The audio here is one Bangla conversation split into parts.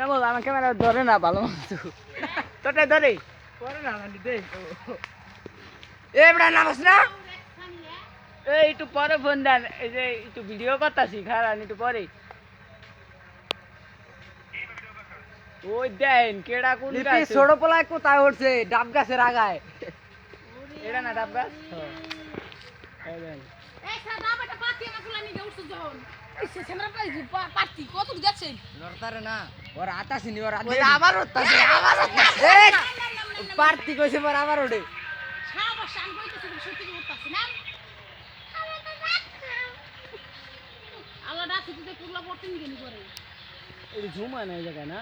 না বল আমার ক্যামেরা ধরে না ভালো মতো। তোটা ধরে। পরে না মানে দে এ বড়া নামস না। এই একটু পরে ফোন দেন। এই যে একটু ভিডিও করতাছি খারাপ একটু পরে। ওই দেন কেডা কোন গাছ? ছোট পোলায় কোথায় উঠছে? ডাব গাছের আগায়। এটা না ডাব গাছ? এই পার্টি কইছে পর আবার ওঠে আল্লাহ পড়তে করে এই না এই জায়গা না?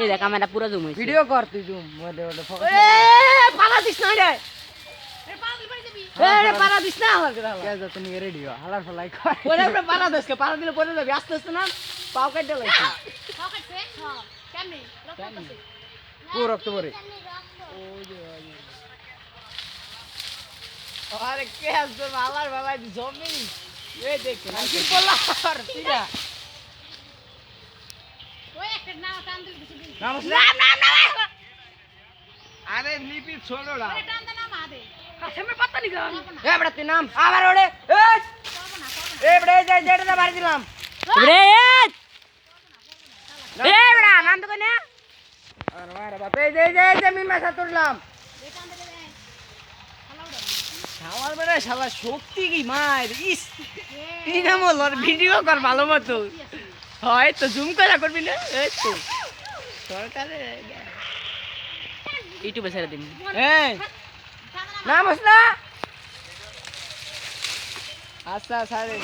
এই দেখ ক্যামেরা জুম ভিডিও কর তুই জুম ওটা ওটা এ পালা দিস না রে। এ পালা দিস না আমার কে রেডি হালার ফলাই কর পরে আমরা পালা দিস কে দিলে পরে যাবি আস্তে আস্তে না পাও কাটতে লাগছে খাওয়াছে হ্যাঁ কেমনে রক্ত আছে ও রক্ত পরে। আরে কে আসবে? হালার ফলাই জমি। এই দেখ কি বললা ঠিক ওই একটা নাও টান দিল কিছু দিন নমস্কার নাম নাম নাম আরে লিপি টান দে না মা দে পাতা নি গান করব না এ বড়া তুই নাম। আবার ওড়ে। এই! করব না করব এ বড়া এই যেটা বাড়ি দিলাম। রে এ বড়া নাম তো কোনে আর মারা বাপ এই যে যে এই যে মিমা সাতুরলাম এই টান দে দে হ্যালো দাও আমার বেড়া শালা শক্তি কি মার ইস কি নাম ভিডিও কর ভালো মতো। হয় তো জুম করে করবি না? এই তো। সরকারে ইউটিউবে ছেড়ে দিন। দে না না আচ্ছা সারে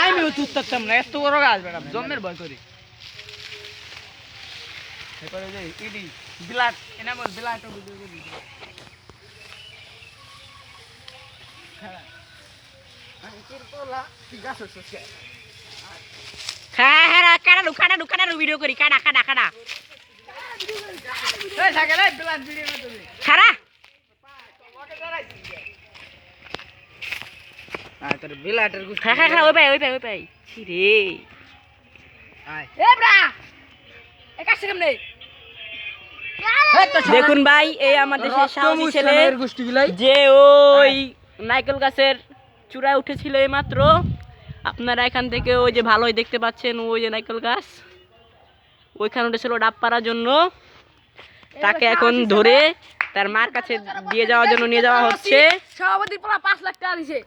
আমিও তুত্তাম না এত বড় গাছ ম্যাডাম জন্মের ভয় করি এরপরে যে ইডি বিলাট এনা বিলাট ভিডিও হ্যাঁ গাছ হচ্ছে হ্যাঁ হ্যাঁ কাটা কাটা কাটা ভিডিও করি কাটা কাটা কাটা এই থাকে রে বিলাট ভিডিও না তুমি খারা তোর বিলাটের গুছ ওই পাই ওই পাই ওই পাই। ছি রে এ বড়া এ কাছে কেমনে দেখুন ভাই এই আমাদের সেই সাহসী ছেলে যে ওই নাইকেল গাছের চূড়ায় উঠেছিল এই মাত্র আপনারা এখান থেকে ওই যে ভালোই দেখতে পাচ্ছেন ওই যে নাইকেল গাছ। ওইখানে উঠেছিল ডাব পাড়ার জন্য। তাকে এখন ধরে তার মার কাছে দিয়ে যাওয়ার জন্য নিয়ে যাওয়া হচ্ছে। সভাপতি পাঁচ লাখ টাকা দিছে।